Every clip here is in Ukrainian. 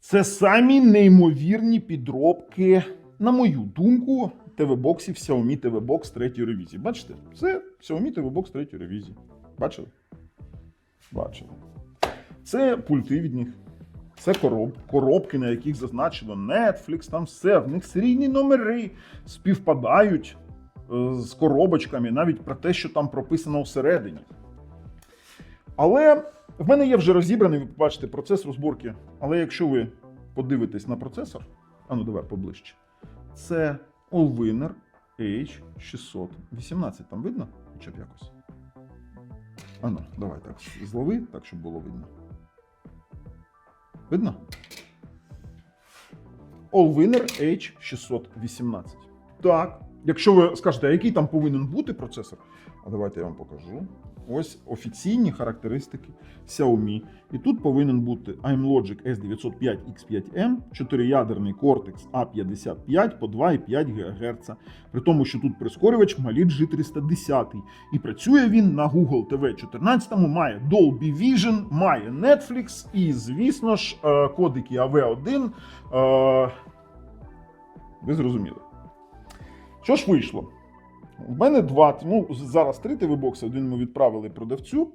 Це самі неймовірні підробки, на мою думку, ТВ-боксів Xiaomi TV Box 3 ревізії. Бачите? Це Xiaomi TV Box 3 ревізії. Бачили? Бачили. Це пульти від них. Це короб, коробки, на яких зазначено Netflix, там все. В них серійні номери співпадають е, з коробочками, навіть про те, що там прописано всередині. Але в мене є вже розібраний, ви побачите, процес розборки. Але якщо ви подивитесь на процесор, а ну давай поближче, це Allwinner H618. Там видно? Хоча б якось. А ну, давай так, злови, так, щоб було видно. Видно? Allwinner H618. Так. Якщо ви скажете, а який там повинен бути процесор, а давайте я вам покажу. Ось офіційні характеристики Xiaomi. І тут повинен бути iMlogic S905X5M, 4-ядерний Cortex A55 по 2,5 ГГц. При тому, що тут прискорювач Malit G310. І працює він на Google TV 14, має Dolby Vision, має Netflix і, звісно ж, е, кодики AV1. е, Ви зрозуміли. Що ж вийшло? У мене два, ну зараз три ТВ-бокси, один ми відправили продавцю.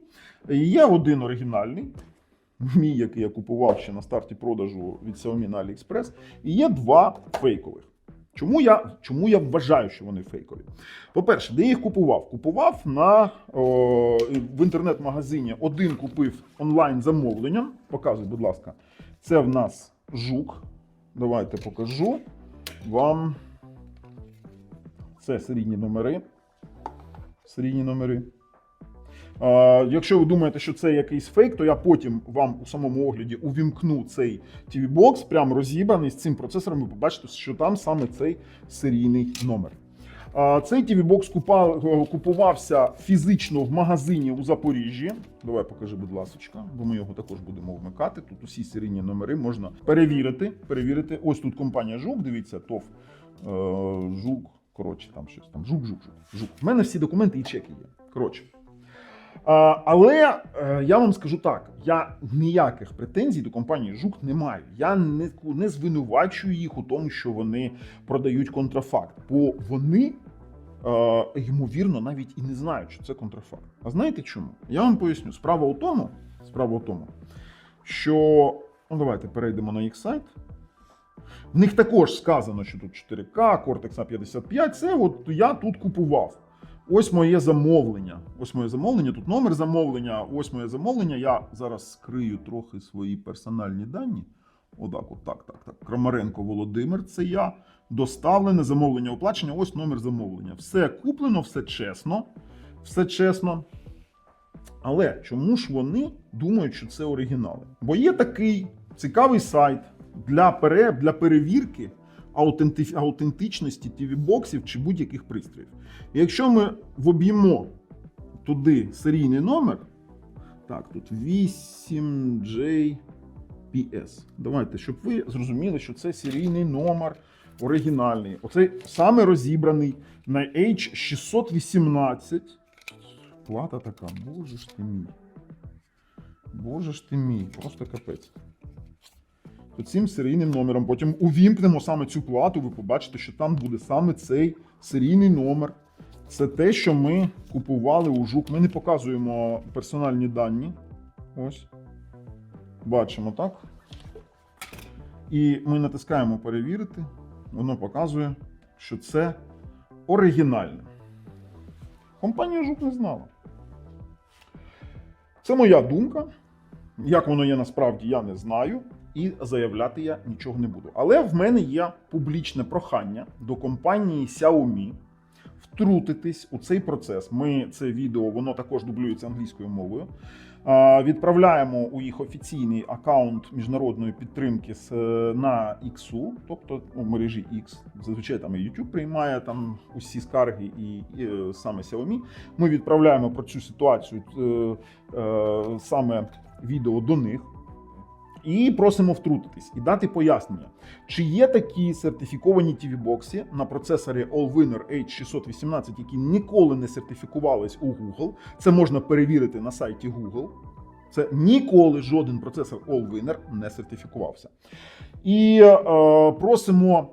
Є один оригінальний, мій, який я купував ще на старті продажу від Xiaomi на AliExpress. І є два фейкових. Чому я, чому я вважаю, що вони фейкові? По-перше, де я їх купував? Купував на, о, в інтернет-магазині. Один купив онлайн замовленням. Показуй, будь ласка. Це в нас жук. Давайте покажу вам. Це серійні номери. Серійні номери. Якщо ви думаєте, що це якийсь фейк, то я потім вам у самому огляді увімкну цей TV-бокс, прям розібраний з цим процесором. Ви побачите, що там саме цей серійний номер. Цей TV-бокс купувався фізично в магазині у Запоріжжі. Давай покажи, будь ласка, бо ми його також будемо вмикати. Тут усі серійні номери можна перевірити. перевірити. Ось тут компанія Жук, дивіться, ТОВ е, Жук. Коротше, там щось там жук, жук, жук. жук. У мене всі документи і чеки є. Коротше. А, але е, я вам скажу так: я ніяких претензій до компанії Жук не маю. Я не, не звинувачую їх у тому, що вони продають контрафакт, бо вони. е, Ймовірно, навіть і не знають, що це контрафакт. А знаєте чому? Я вам поясню. Справа у тому, справа у тому, що ну давайте перейдемо на їх сайт. В них також сказано, що тут 4К, Cortex A55. Це от я тут купував. Ось моє замовлення. Ось моє замовлення. Тут номер замовлення. Ось моє замовлення. Я зараз скрию трохи свої персональні дані. Отак, от так, так, так. Крамаренко Володимир, це я. Доставлене замовлення оплачення. Ось номер замовлення. Все куплено, все чесно. Все чесно. Але чому ж вони думають, що це оригінали? Бо є такий цікавий сайт для, пере, для перевірки аутенти, аутентичності TV-боксів чи будь-яких пристроїв. І якщо ми воб'ємо туди серійний номер, так, тут 8JPS. Давайте, щоб ви зрозуміли, що це серійний номер оригінальний. Оцей саме розібраний на H618. Плата така, боже ж ти мій. Боже ж ти мій, просто капець. То цим серійним номером потім увімкнемо саме цю плату, ви побачите, що там буде саме цей серійний номер. Це те, що ми купували у жук. Ми не показуємо персональні дані. Ось. Бачимо, так? І ми натискаємо перевірити. Воно показує, що це оригінальне. Компанія Жук не знала. Це моя думка. Як воно є насправді, я не знаю. І заявляти я нічого не буду. Але в мене є публічне прохання до компанії Xiaomi втрутитись у цей процес. Ми це відео, воно також дублюється англійською мовою. Відправляємо у їх офіційний аккаунт міжнародної підтримки е, на X, тобто у мережі X. Зазвичай там і YouTube приймає там усі скарги, і, і е, саме Xiaomi. Ми відправляємо про цю ситуацію е, саме відео до них. І просимо втрутитись і дати пояснення, чи є такі сертифіковані TV-бокси на процесорі Allwinner H618, які ніколи не сертифікувались у Google. Це можна перевірити на сайті Google. Це ніколи жоден процесор Allwinner не сертифікувався. І е, просимо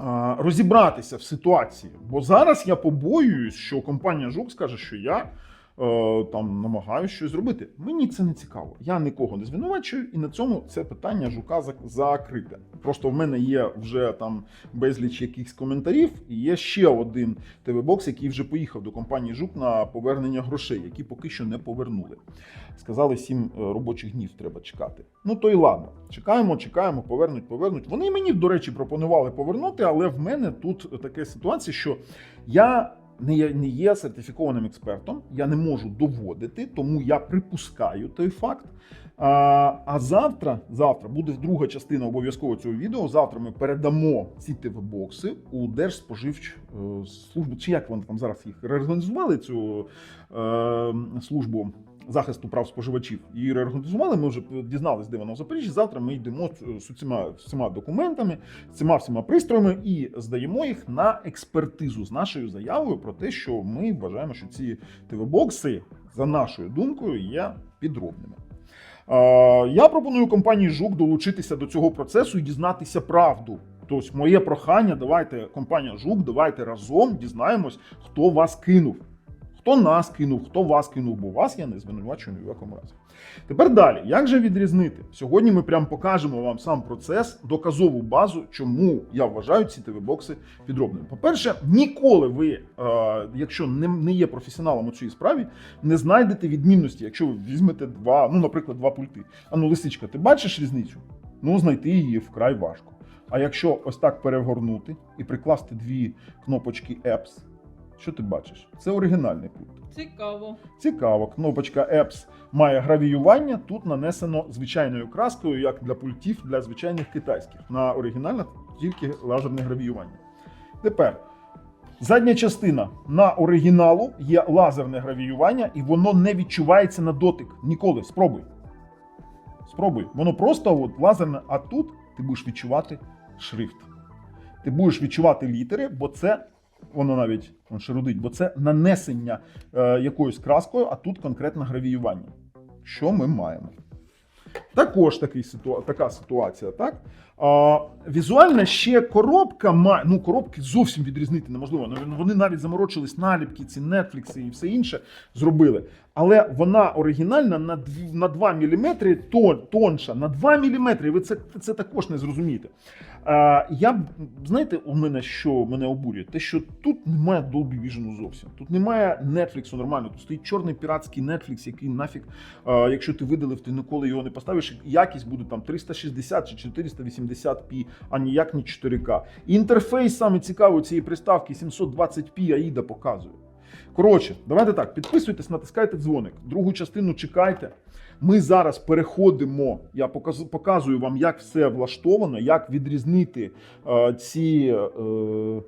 е, розібратися в ситуації. Бо зараз я побоююсь, що компанія Жук скаже, що я там намагаюся щось зробити. Мені це не цікаво. Я нікого не звинувачую, і на цьому це питання жука закрите. Просто в мене є вже там безліч якихось коментарів, і є ще один ТВ-бокс, який вже поїхав до компанії Жук на повернення грошей, які поки що не повернули. Сказали, сім е, робочих днів треба чекати. Ну то й ладно. Чекаємо, чекаємо, повернуть, повернуть. Вони мені, до речі, пропонували повернути, але в мене тут така ситуація, що я не є, не є сертифікованим експертом, я не можу доводити, тому я припускаю той факт. А, а завтра, завтра буде друга частина обов'язково цього відео. Завтра ми передамо ці ТВ-бокси у Держспоживч е, чи як вони там зараз їх реорганізували цю е, службу захисту прав споживачів. Її реорганізували. Ми вже дізналися, де вона в Запоріжжі. Завтра ми йдемо з цими всіма документами, з цими всіма пристроями і здаємо їх на експертизу з нашою заявою про те, що ми вважаємо, що ці ТВ-бокси, за нашою думкою, є підробними. Я пропоную компанії Жук долучитися до цього процесу і дізнатися правду. Тобто, моє прохання, давайте, компанія Жук, давайте разом дізнаємось, хто вас кинув. Хто нас кинув, хто вас кинув, бо вас я не звинувачую ні в якому разі. Тепер далі, як же відрізнити? Сьогодні ми прям покажемо вам сам процес, доказову базу, чому я вважаю ці ТВ-бокси підробними. По-перше, ніколи ви, е, якщо не, не є професіоналом у цій справі, не знайдете відмінності, якщо ви візьмете два, ну, наприклад, два пульти. А ну, лисичка, ти бачиш різницю? Ну, знайти її вкрай важко. А якщо ось так перегорнути і прикласти дві кнопочки Apps, що ти бачиш? Це оригінальний пульт. Цікаво. Цікаво, кнопочка Apps має гравіювання. Тут нанесено звичайною краскою, як для пультів для звичайних китайських. На оригінальних тільки лазерне гравіювання. Тепер задня частина на оригіналу є лазерне гравіювання, і воно не відчувається на дотик. Ніколи. Спробуй. Спробуй. Воно просто от лазерне, а тут ти будеш відчувати шрифт. Ти будеш відчувати літери, бо це воно навіть он шерудить, бо це нанесення е, якоюсь краскою, а тут конкретно гравіювання. Що ми маємо? Також такий ситуа- така ситуація, так? А, візуально ще коробка має. Ну, коробки зовсім відрізнити неможливо. Ну, Вони навіть заморочились наліпки, ці Netflix і все інше зробили. Але вона оригінальна на, дв- на 2 мм тон, тонша. На 2 мм. Ви це, це також не зрозумієте. А, я знаєте, у мене що мене обурює? Те, що тут немає Dolby Vision зовсім. Тут немає Netflix нормально. Тут стоїть чорний піратський Netflix, який нафіг, а, якщо ти видалив, ти ніколи його не поставиш. Якість буде там 360 чи 480p, а ніяк не 4К. Інтерфейс саме цікавий цієї приставки 720p AIDA показує. Коротше, давайте так, підписуйтесь, натискайте дзвоник. Другу частину чекайте. Ми зараз переходимо. Я показую вам, як все влаштовано, як відрізнити е, ці, е,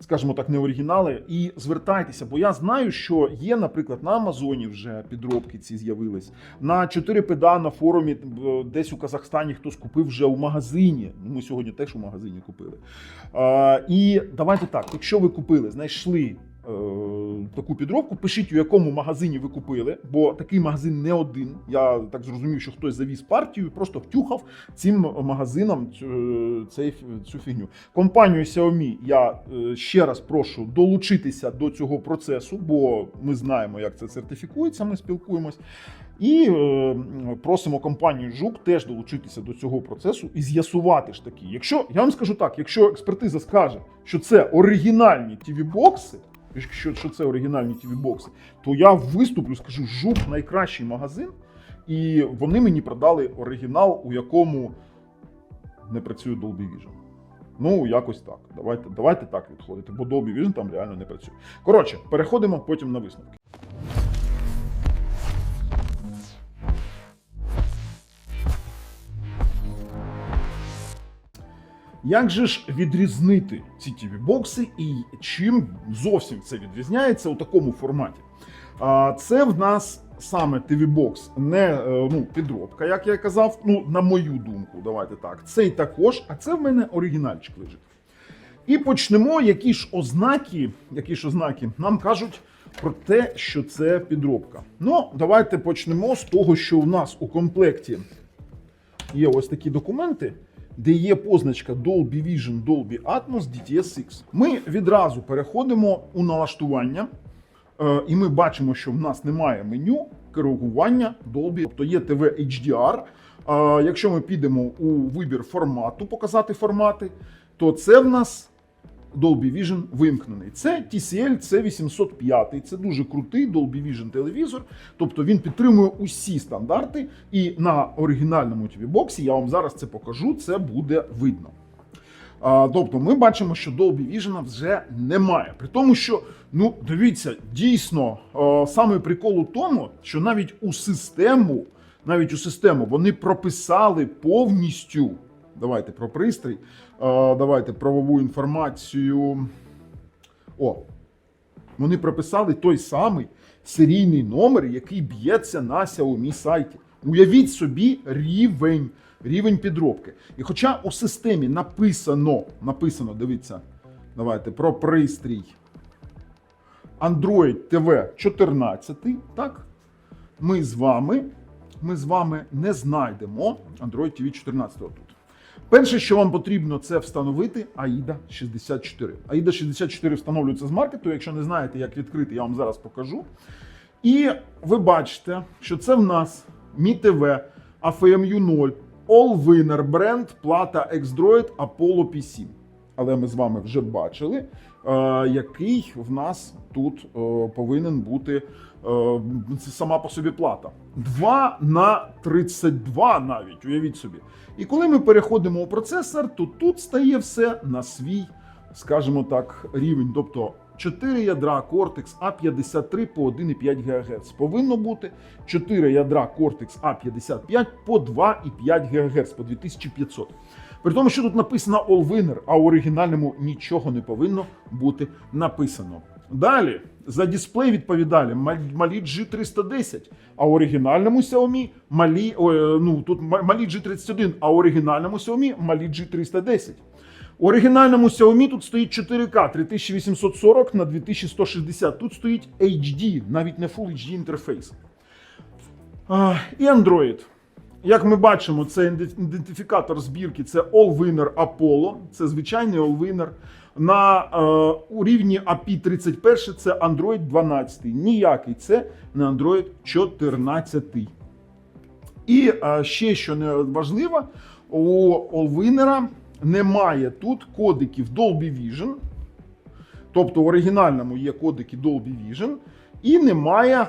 скажімо так, не оригінали. І звертайтеся, бо я знаю, що є, наприклад, на Амазоні вже підробки ці з'явились. На 4 педа на форумі е, десь у Казахстані хтось купив вже у магазині. Ну, Ми сьогодні теж у магазині купили. Е, і давайте так, якщо ви купили, знайшли. Е, Таку підробку, пишіть, у якому магазині ви купили, бо такий магазин не один. Я так зрозумів, що хтось завіз партію, просто втюхав цим магазинам цю, цей, цю фігню. Компанію Xiaomi я е, ще раз прошу долучитися до цього процесу, бо ми знаємо, як це сертифікується. Ми спілкуємось. І е, просимо компанію Жук теж долучитися до цього процесу і з'ясувати ж таки. Якщо я вам скажу так, якщо експертиза скаже, що це оригінальні TV-бокси, що, що це оригінальні тіві-бокси, то я виступлю, скажу, Жук найкращий магазин, і вони мені продали оригінал, у якому не працює Dolby Vision. Ну, якось так. Давайте, давайте так відходити, бо Dolby Vision там реально не працює. Коротше, переходимо потім на висновки. Як же ж відрізнити ці TV-бокси і чим зовсім це відрізняється у такому форматі? Це в нас саме TV-бокс, не е, ну, підробка, як я казав, ну, на мою думку, давайте так. Цей також, а це в мене оригінальчик лежить. І почнемо, які ж ознаки, які ж ознаки нам кажуть про те, що це підробка. Ну, давайте почнемо з того, що у нас у комплекті є ось такі документи, де є позначка Dolby Vision, Dolby Atmos, DTS-X. Ми відразу переходимо у налаштування, е, і ми бачимо, що в нас немає меню керування Dolby, тобто є TV HDR. Е, Якщо ми підемо у вибір формату, показати формати, то це в нас Dolby Vision вимкнений. Це TCL C805, це дуже крутий Dolby Vision телевізор. Тобто він підтримує усі стандарти. І на оригінальному TV-боксі, я вам зараз це покажу, це буде видно. А, тобто ми бачимо, що Dolby Vision вже немає. При тому, що, ну, дивіться, дійсно, е, саме прикол у тому, що навіть у систему, навіть у систему вони прописали повністю. Давайте про пристрій. Давайте правову інформацію. О, вони прописали той самий серійний номер, який б'ється на Xiaomi сайті. Уявіть собі рівень, рівень підробки. І хоча у системі написано, написано, дивіться, давайте про пристрій Android TV 14, так? Ми з вами, ми з вами не знайдемо Android TV 14 тут. Перше, що вам потрібно, це встановити AIDA 64. AIDA 64 встановлюється з маркету. Якщо не знаєте, як відкрити, я вам зараз покажу. І ви бачите, що це в нас MiTV, AFMU 0, All Winner бренд, плата X-Droid Apollo P7. Але ми з вами вже бачили, який в нас тут е, повинен бути е, сама по собі плата. 2 на 32 навіть, уявіть собі. І коли ми переходимо у процесор, то тут стає все на свій, скажімо так, рівень. Тобто 4 ядра Cortex A53 по 1,5 ГГц повинно бути. 4 ядра Cortex A55 по 2,5 ГГц по 2500. При тому, що тут написано All-Winner, а у оригінальному нічого не повинно бути написано. Далі за дисплей відповідали мал- малі G310, а у оригінальному Xiaomi малі, ой, ну тут ма- малі G31, а у оригінальному Xiaomi малі G310. У оригінальному Xiaomi тут стоїть 4К 3840 на 2160. Тут стоїть HD, навіть не Full HD інтерфейс. І Android. Як ми бачимо, це ідентифікатор збірки це All-Winner Apollo, це звичайний All-Winner. На е, у рівні API 31 це Android 12. Ніякий це не Android 14. І е, ще що не важливо, у Allwinner немає тут кодиків Dolby Vision. Тобто в оригінальному є кодики Dolby Vision, і немає е,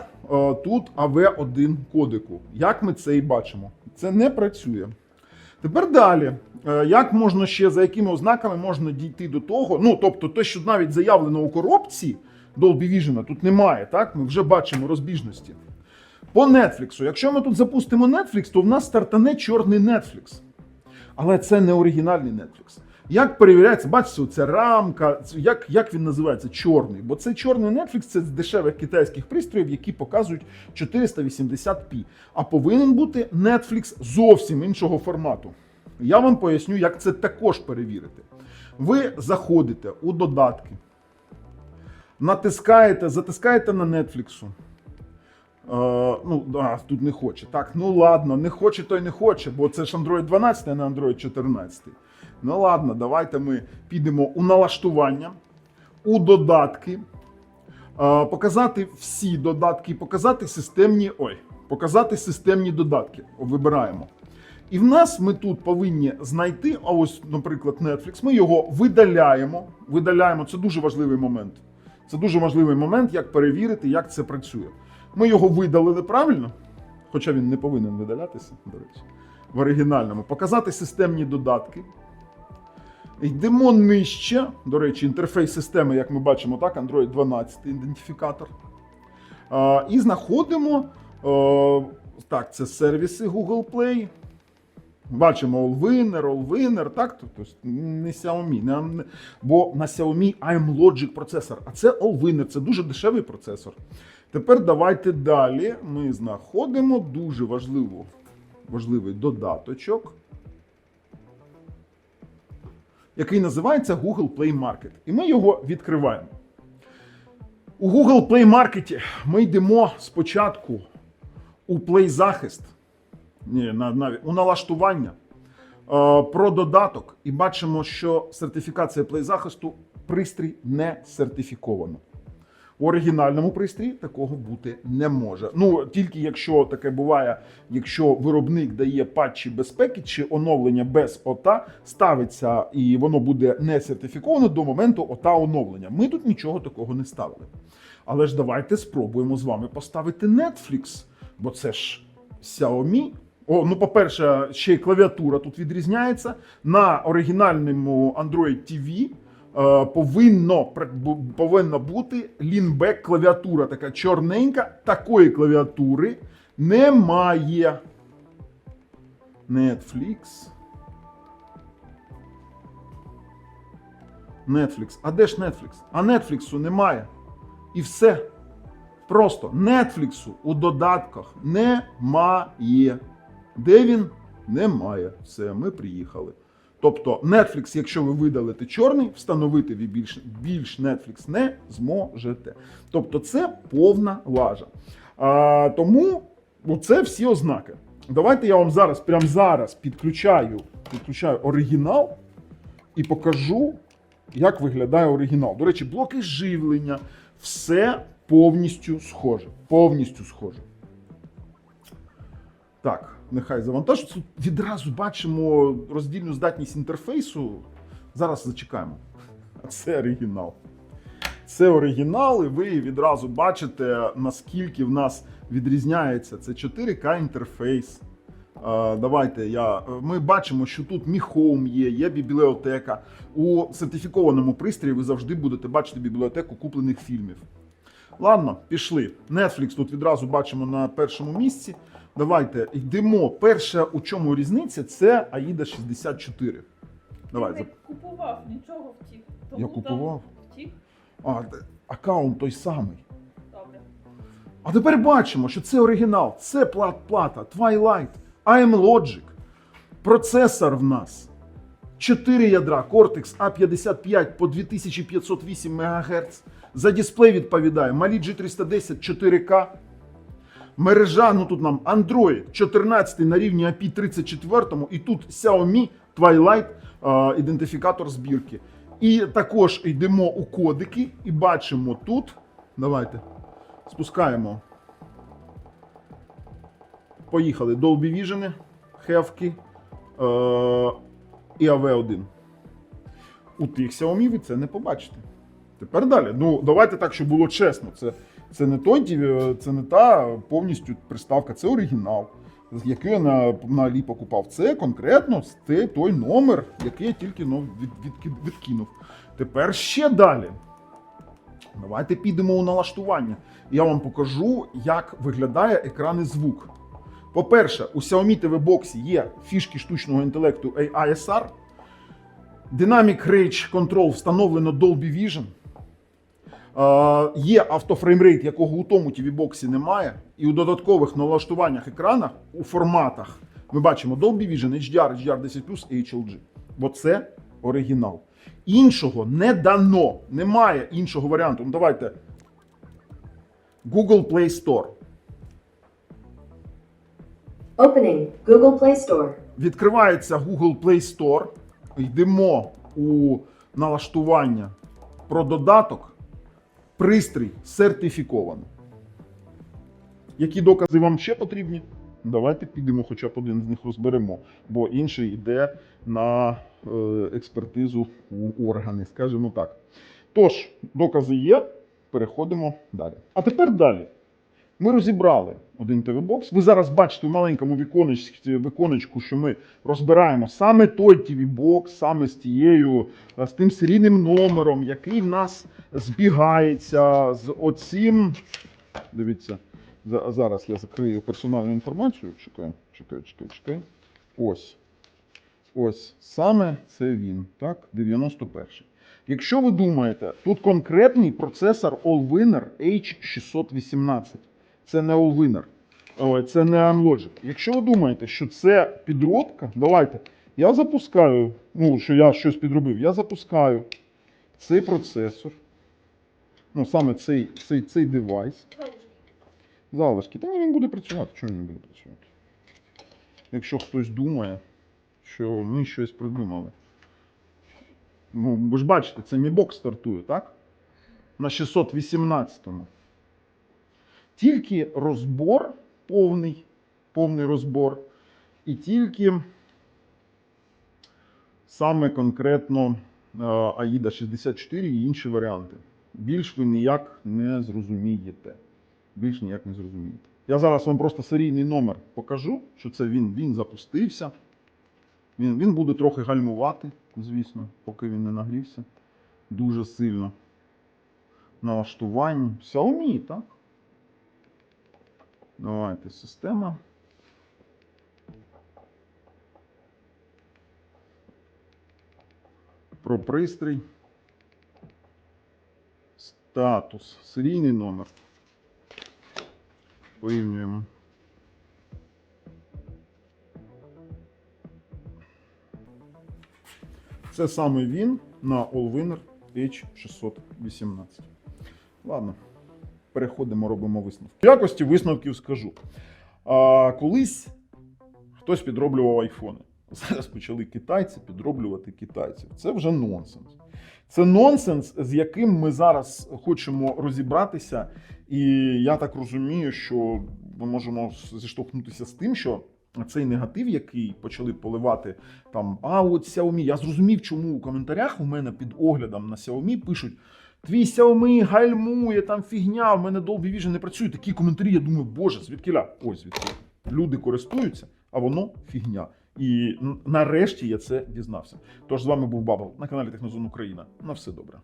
тут AV1 кодику. Як ми це і бачимо. Це не працює. Тепер далі. Е, Як можна ще, за якими ознаками можна дійти до того? Ну, тобто, те, що навіть заявлено у коробці Dolby Vision, тут немає, так? Ми вже бачимо розбіжності. По Netflix. Якщо ми тут запустимо Netflix, то в нас стартане чорний Netflix. Але це не оригінальний Netflix. Як перевіряється, бачите, це рамка, як, як він називається? Чорний. Бо це чорний Netflix це з дешевих китайських пристроїв, які показують 480p. А повинен бути Netflix зовсім іншого формату. Я вам поясню, як це також перевірити. Ви заходите у додатки, натискаєте, затискаєте на Netflix. Е, ну, да, тут не хоче. Так, ну ладно, не хоче, то й не хоче, бо це ж Android 12, а не Android 14. Ну ладно, давайте ми підемо у налаштування, у додатки, показати всі додатки, показати системні. Ой, показати системні додатки. Вибираємо. І в нас ми тут повинні знайти, а ось, наприклад, Netflix, ми його видаляємо. Видаляємо, це дуже важливий момент. Це дуже важливий момент, як перевірити, як це працює. Ми його видалили правильно, хоча він не повинен видалятися, до речі, в оригінальному. Показати системні додатки. Йдемо нижче. До речі, інтерфейс системи, як ми бачимо, так, Android 12 ідентифікатор. А, і знаходимо. е, так, це сервіси Google Play. Бачимо Allwinner, Allwinner, так? Тобто не Xiaomi. Не- бо на Xiaomi I'm Logic процесор, а це Allwinner, це дуже дешевий процесор. Тепер давайте далі. Ми знаходимо дуже важливу, важливий додаточок, який називається Google Play Market. І ми його відкриваємо. У Google Play Market ми йдемо спочатку у Play захист, ні, навіть у налаштування е, про додаток і бачимо, що сертифікація Play захисту пристрій не сертифіковано. У оригінальному пристрої такого бути не може. Ну тільки якщо таке буває, якщо виробник дає патчі безпеки чи оновлення без ОТА, ставиться і воно буде не сертифіковано до моменту ОТА оновлення. Ми тут нічого такого не ставили. Але ж давайте спробуємо з вами поставити Netflix, бо це ж Xiaomi. О, ну, по-перше, ще й клавіатура тут відрізняється. На оригінальному Android TV повинно, пр- повинна бути лінбек клавіатура, така чорненька. Такої клавіатури немає. Netflix. Netflix. А де ж Netflix? А Netflix немає. І все. Просто Netflix у додатках немає. Де він? Немає. Все, ми приїхали. Тобто, Netflix, якщо ви видалите чорний, встановити ви більш, більш Netflix не зможете. Тобто, це повна лажа. А, тому це всі ознаки. Давайте я вам зараз, прямо зараз підключаю, підключаю оригінал і покажу, як виглядає оригінал. До речі, блоки живлення, все повністю схоже. Повністю схоже. Так, нехай завантажиться. Тут відразу бачимо роздільну здатність інтерфейсу. Зараз зачекаємо. Це оригінал. Це оригінал, і ви відразу бачите, наскільки в нас відрізняється. Це 4К інтерфейс. Давайте я. Ми бачимо, що тут Home є, є бібліотека. У сертифікованому пристрої ви завжди будете бачити бібліотеку куплених фільмів. Ладно, пішли. Netflix тут відразу бачимо на першому місці. Давайте йдемо. Перша, у чому різниця, це AIDA 64. Давай, Ти не купував, нічого втік. Тому Я там купував? Втік. а, аккаунт той самий. Добре. А тепер бачимо, що це оригінал, це плат плата, Twilight, AM Logic. Процесор в нас 4 ядра Cortex A55 по 2508 МГц. За дисплей відповідає Mali G310 4K. Мережа, ну тут нам Android 14 на рівні API 34 і тут Xiaomi Twilight ідентифікатор збірки. І також йдемо у кодики і бачимо тут. Давайте спускаємо. Поїхали. Dolby Vision, хевки е, і AV1. У тих Xiaomi ви це не побачите. Тепер далі. Ну, давайте так, щоб було чесно. Це, це не той, це не та повністю приставка, це оригінал, який я на, на Алі покупав. Це конкретно той, той номер, який я тільки ну, від, від, відкинув. Тепер ще далі. Давайте підемо у налаштування. Я вам покажу, як виглядає екран і звук. По-перше, у Xiaomi TV Box є фішки штучного інтелекту AISR. Dynamic Range Control встановлено Dolby Vision. Є автофреймрейт, якого у тому TV боксі немає. І у додаткових налаштуваннях екранах у форматах ми бачимо Dolby Vision, HDR, HDR10 HLG. Бо це оригінал. Іншого не дано. Немає іншого варіанту. Ну давайте. Google Play Store. Opening Google Play Store. Відкривається Google Play Store. Йдемо у налаштування про додаток. Пристрій сертифіковано. Які докази вам ще потрібні? Давайте підемо, хоча б один з них розберемо, бо інший йде на е, експертизу у органи, скажімо так. Тож, докази є, переходимо далі. А тепер далі. Ми розібрали один TV-бокс. Ви зараз бачите в маленькому віконечці, віконечку, що ми розбираємо саме той TV-бокс, саме з тією, з тим серійним номером, який в нас збігається з оцим. Дивіться, зараз я закрию персональну інформацію. Чекай, чекай, чекай, чекай. Ось. Ось саме це він, так, 91-й. Якщо ви думаєте, тут конкретний процесор Allwinner H618. Це не Allwinner. Це не Unlogic. Якщо ви думаєте, що це підробка, давайте. Я запускаю, ну, що я щось підробив, я запускаю цей процесор. Ну, саме цей, цей, цей девайс. Залишки. Та він буде працювати. Чому він не буде працювати? Якщо хтось думає, що ми щось придумали. Ну, ви ж бачите, це Mi Box стартує, так? На 618-му. Тільки розбор повний, повний розбор. І тільки саме конкретно е, AIDA 64 і інші варіанти. Більш ви ніяк не зрозумієте. Більш ніяк не зрозумієте. Я зараз вам просто серійний номер покажу, що це він, він запустився. Він, він буде трохи гальмувати, звісно, поки він не нагрівся. Дуже сильно. Налаштування. Xiaomi, так? Давайте система. Про пристрій. Статус. Серійний номер. Порівнюємо. Це саме він на Allwinner H618. Ладно, переходимо, робимо висновки. В якості висновків скажу. А, колись хтось підроблював айфони. Зараз почали китайці підроблювати китайців. Це вже нонсенс. Це нонсенс, з яким ми зараз хочемо розібратися. І я так розумію, що ми можемо зіштовхнутися з тим, що цей негатив, який почали поливати там, а от Xiaomi, я зрозумів, чому у коментарях у мене під оглядом на Xiaomi пишуть. Твій Xiaomi гальмує, там фігня, в мене Dolby Vision не працює. Такі коментарі, я думаю, боже, звідкіля? Ось звідки. Люди користуються, а воно фігня. І нарешті я це дізнався. Тож з вами був Бабл на каналі Технозон Україна. На все добре.